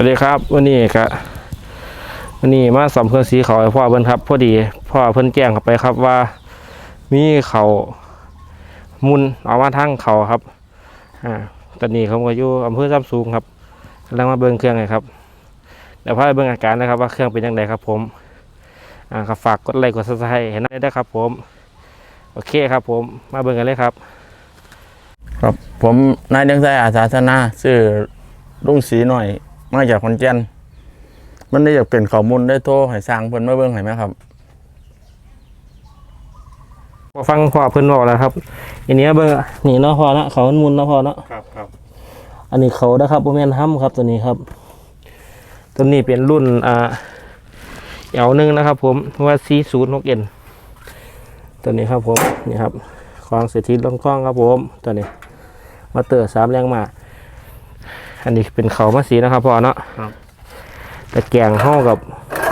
วัสดีครับวันนี้ก็วันนี้มาสัมเพื่อสีเขาให้พ่อเพิ่นครับพอดีพ่อเพิ่นแจ้งเข้าไปครับว่า มีเขามุนเอามาทั้งเขาครับอ่าตอนนี้เขาก็อยู่อำเภอซ้ำสูงครับกำลังมาเบิ่งเครื่องไงครับเดี๋ยวพาไปเบิ่งอาการนะครับ ว่าเครื่องเป็นยังไงครับ ผมอ่าฝากกดไลค์กดซับสไครต์เห็นได้ครับ ผมโอเคครับ ผมมาเบิ่งกันเลยครับ ครับผมนายเดืองใจอาสาสนาชื่อลุงสีหน่อย มาจากขอนแก่นมันได้อยากเปลี่ยนข้อมูลได้โทรให้สร้างเพิ่นมาเบิ่งให้ไหมครับพอฟังพ่อเพิ่นบอกแล้วครับอันนี้เบิ่งอะนี่เนาะพอเนาะเขามันมุนเนาะพอเนาะครับครับอันนี้เขานะครับโมเมนห้ำครับตัวนี้ครับ ตัวนี้เป็นรุ่นอ่าเอวหนึ่งนะครับ ผมว่า 406N ตัวนี้ครับผมนี่ครับคลองเศรษฐีลงคลองครับผม ตัวนี้มาเตอร์สามแรงมา อันนี้เป็นเขามาสีนะครับพ่อเนาะครับตะแกรงห้อกับ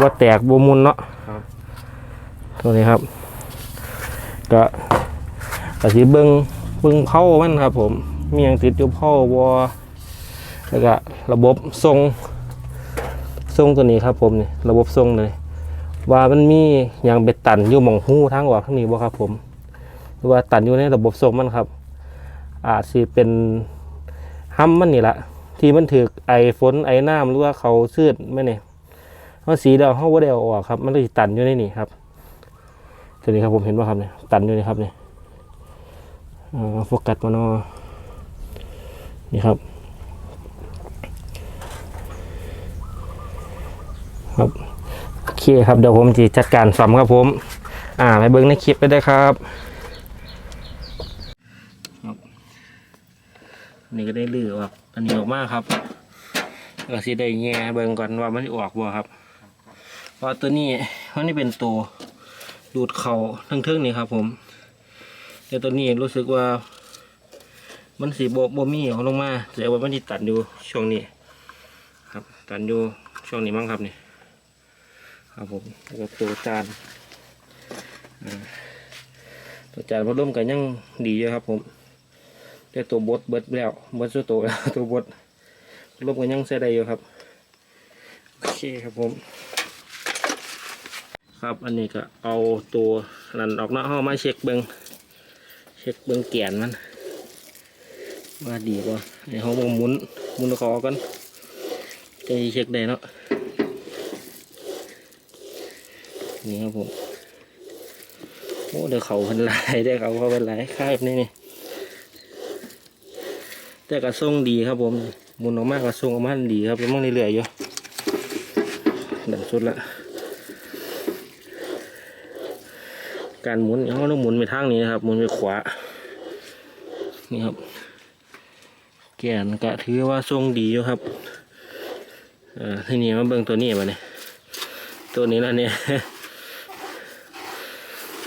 ว่าแตกบวมุนเนาะครับ ตัวนี้ครับ ก็กระสีเบิงเบิงเผามันครับ ผม มีอย่างติดอยู่เผาวอแล้วก็ระบบทรงทรงตัวนี้ครับ ผมนี่ระบบทรงเลยว่ามันมีอย่างเบ็ดตันอยู่หมองหูทางออกทางนี้บ่ครับ ผมหรือว่าตันอยู่ในระบบทรงมันครับ อาจสิเป็นห้ำมันนี่แหละ ที่มันถือไอฝนไอน้ำหรือว่าเขาซืดไม่เนี่ยเขาสีเดียวเขาว่าเดียวออกครับ มันเลยตันอยู่ในนี่ครับตัวนี้ครับผมเห็นว่าครับเนี่ยตันอยู่นี่ครับเนี่ยโฟกัสมาเนาะนี่ครับ ครับโอเคครับเดี๋ยวผมจะจัดการซ่อมครับผม อ่าไปเบิ้งในคลิปไปได้ครับครับนี่ก็ได้ลือออก อันนี้ออกมาครับก็สิได้แง่เบิ้งก่อนว่ามันสิออกบ่ครับเพราะตัวนี้มันนี่เป็นตัวดูดเข่าทั้งเทิงๆนี่ครับ ผม แต่ตัวนี้รู้สึกว่า มันสีโบโบมี่เอาลงมาแต่ว่ามันที่ตัดอยู่ช่วงนี้ ครับ ตัดอยู่ช่วงนี้มั้งครับนี่ครับผมแล้วก็ตัวจานตัวจานพัดลมกันยังดีอยู่ครับ ผม แต่ตัวบดเบิดแล้วเบิดสุดตัวแล้วตัวบดพัดลมกันยังเสียดายอยู่ครับโอเคครับผม ครับอันนี้ก็เอาตัวนันออกนาะห้อามาเช็คเบิงเช็คเบิงแกนมันว่าดีป่ะไอ้ห้องหมุนหมุนคอกันจะเช็คได้เนาะนี่ครับผมโอ้เดี๋ยวเขาเป็นลายได้เขาเขาเป็นลายค่ายแบบนี้นี่ แต่กระส่งดีครับผมมุนออกมากระส่งออกมาดีครับมั่งเรื่อยๆอยู่ดันสุดละการหมุนเขาต้องหมุนไปทางนี้นะครับหมุนไปขวานี่ครับ แกนกะถือว่าทรงดีอยู่ครับอ่าทีนี้มาเบิ่งตัวนี้มาเนี่ยตัวนี้แล้วเนี่ย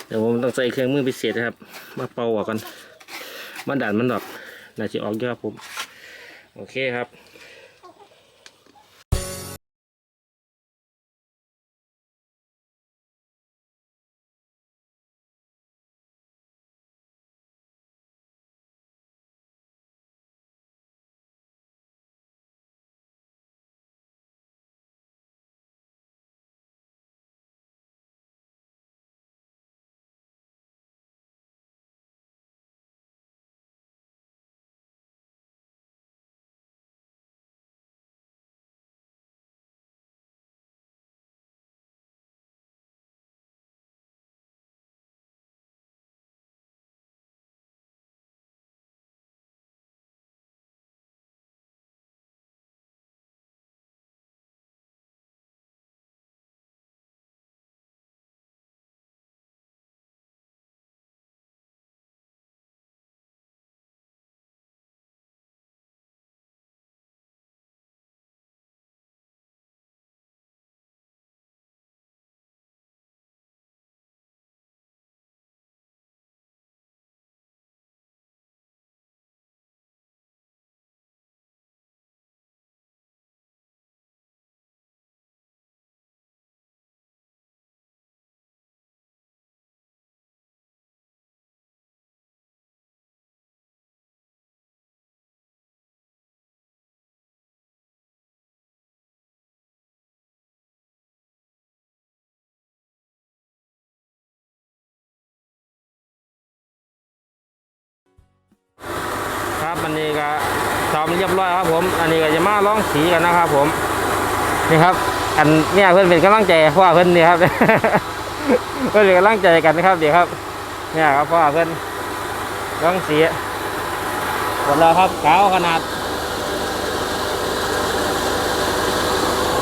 เดี๋ยวผมต้องใส่เครื่องมือพิเศษนะครับ มาเป่าออกกันมาดันมันดอก น่าจะออกเยอะครับผม โอเคครับ ครับอันนี้ก็ซ้อมเรียบร้อยครับ ผม อันนี้ก็จะมาลองสีกันนะครับ ผมนี่ครับ อันเนี่ยเพื่อนเป็นกำลังใจเพราะว่าเพื่อนนี่ครับเพื่อนเป็นกำลังใจกันนะครับเดี๋ยวครับ เนี่ยครับเพราะว่าเพื่อนลองสีหมดแล้วครับขาวขนาด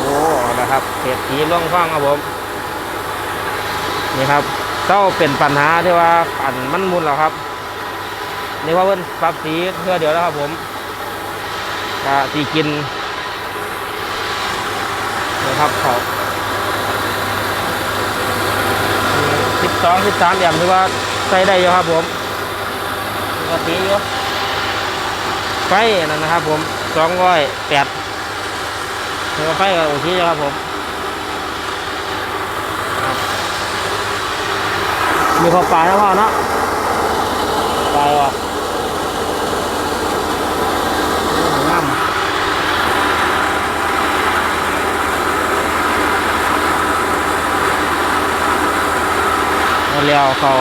โอ้นะครับเศษสีล่องฟ้างครับผมนี่ครับเจ้าเป็นปัญหาที่ว่าอันมันมุนแล้วครับ นี่ว่าเพิ่นปรับสีเพื่อเดี๋ยวแล้วครับผมจะสีกินนะครับเขาสิบสองสิบสามอย่างที่ว่าใส่ได้อยู่ครับผมปกติอยู่ไฟนั่นนะครับผมสองร้อยแปดถือว่าไฟก็โอเคอยู่ครับผมมีข้าวปลาแล้วพ่อเนาะปลาว่ะ งาม เลี้ยวเขา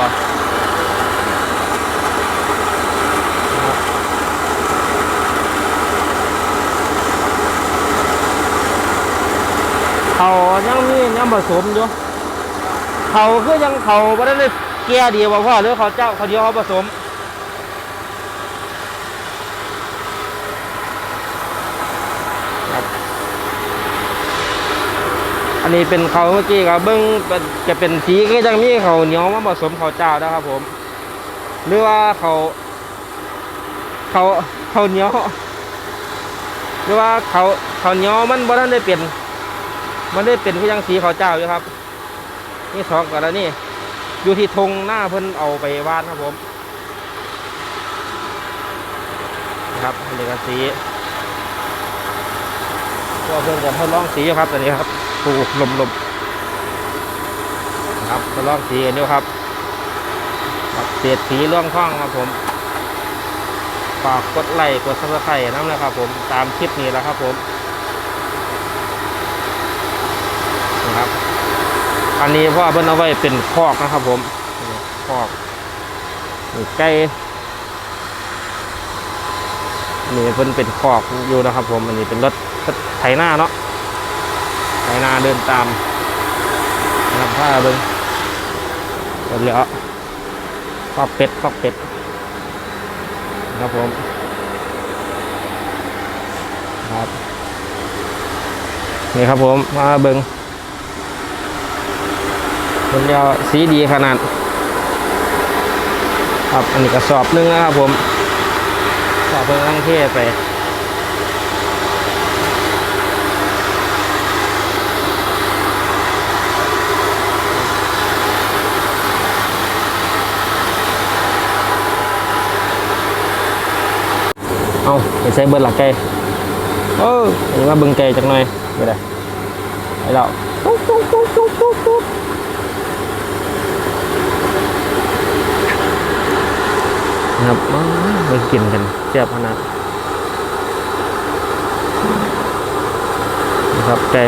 เขายังมียังผสมอยู่เขาคือยังเขาไม่ได้แกียร์ดีว่าพ่อหรือเขาเจ้าเขาเดียวเขาผสม อันนี้เป็นเขาเมื่อกี้ครับเบิ้งจะเป็นสีก็ยังมีเขาเหนียวมาผสมเขาเจ้านะครับผม หรือว่าเขาเขาเขาเหนียว หรือว่าเขาเขาเหนียวมันบ่ทันได้เปลี่ยนมันได้เป็นก็ยังสีเขาเจ้าอยู่ครับ นี่สองกันแล้วนี่อยู่ที่ธงหน้าเพิ่นเอาไปวานครับผมนะครับอันนี้ก็สีก็เพิ่นจะทดลองสีอยู่ครับตอนนี้ครับ ปูลมลมนะครับมาลองสีกันดูครับครับเศษสีร่วงคล้องครับผมฝากกดไลค์กดซับสไครต์น้ำนะครับผมตามคลิปนี้แล้วครับผมนะครับ อันนี้พ่อเพิ่นเอาไว้เป็นคอกนะครับผมคอกนี่ไก่นี่เพิ่นเป็นคอกอยู่นะครับผม อันนี้เป็นรถรถไถหน้าเนาะ ไถนาเดินตามนะครับผ้าเบิ้งเดี๋ยวฟอกเป็ดฟอกเป็ดนะครับผมครับนี่ครับผมมาเบิ้งเป็นเดียวสีดีขนาด ครับอันนี้กระสอบนึงนะครับผมสอบเพิ่งตั้งเทไป เอาไปใส่เบิร์หลักไก่เอออันนี้ว่าเบิ่งไก่จักหน่อยไปได้ไปแล้วตุ๊กตุ๊กตุ๊กตุ๊กตุ๊กตุ๊กนะครับอ้าวไปกินกันเสียบขนาดนะครับไก่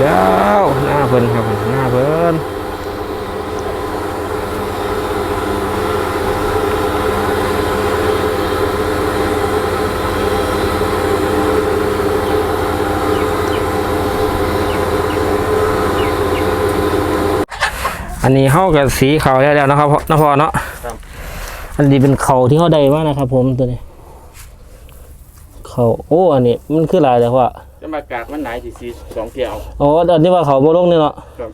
แล้วหน้าเพิ่นครับหน้าเพิ่นอันนี้เข้ากับสีเขาวแล้วนะครับนพอเนาะครับอันนี้เป็นเขาที่เขาได้มากนะครับ ผมตัวนี้เขาโอ้อันนี้มันคือลายแต่ว่าจะ มากากมันหนายสีสีสองเที่ยวอ๋ออันนี้ว่าเขาโมลงนี่เนาะครับ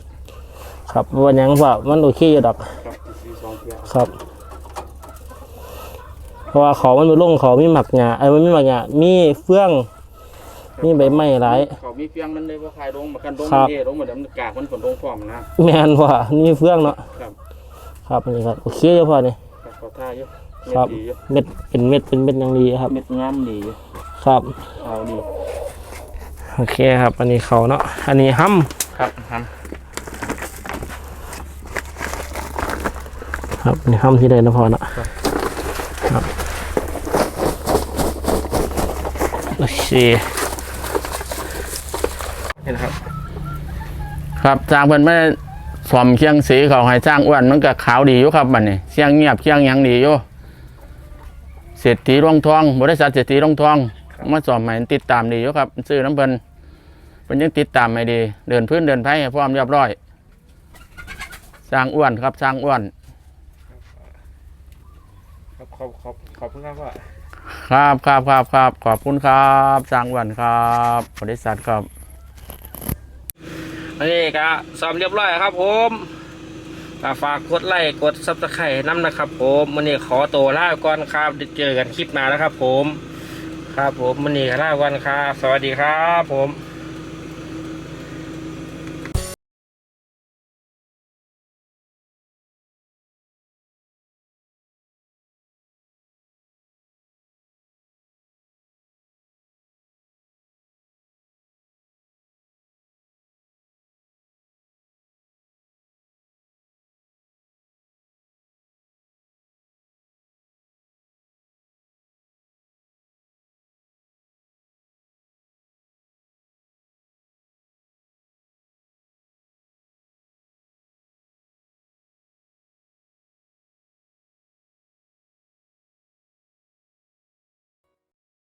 ครับวันยังว่ามันโอเคอยู่ดอกครับสีสองเที่ยวครับ เพราะว่าเขามันโมลงเขามีหมักหยาไอ้ยมันมีหมักหยามีเฟื่อง มีใบไม้หลาย เขามีเฟียงมันเลยว่าคลายลงมากันลงครับเย่ลงมาเดี๋ยวมันกากมันฝนลงฟอมนะ แมนว่ามีเฟื่องเนาะครับ ครับอันนี้ครับโอเคอยู่พอนี่ครับเขาท่าเยอะครับเม็ดดีเยอะเม็ดเป็นเม็ดเป็นเม็ดอยังดีครับ เม็ดงามดีเยอะครับเอาดี โอเคครับ อันนี้เขาเนาะ อันนี้ห้ำครับทครับนี่ห้ามที่ใดนะพอนะครับครับโอเคนี่นะครับคครับสร้างเพิ่นไม่ได้สวมเคียงสีเขาให้สร้างอ้วนมันก็ขาวดีอยู่ครับบัดนี้เสียงเงียบเคียงหยังดีอยู่เศรษฐีร่องทองบริษัทเศรษฐีร่องทอง มาสอมให้ติดตามดีอยู่ครับ ซื้อน้ำเพิ่นเพิ่นยังติดตามให้ดี เดินพื้นเดินไผ่ให้พร้อมเรียบร้อย สร้างอ้วนครับสร้างอ้วน ครับขอบขอบขอบคุณครับว่าครับครับครับครับขอบคุณครับสร้างอ้วนครับบริษัทครับอันนี้ก็ซ้อมเรียบร้อยครับ ผมก็ฝากกดไลค์กดซับสไครต์น้ำนะครับ ผมมันนี้ขอตัวลาก่อนครับเดี๋ยวเจอกันคลิปหน้าแล้วครับ ผม ครับผมมันนี้ลาวันครับ สวัสดีครับผม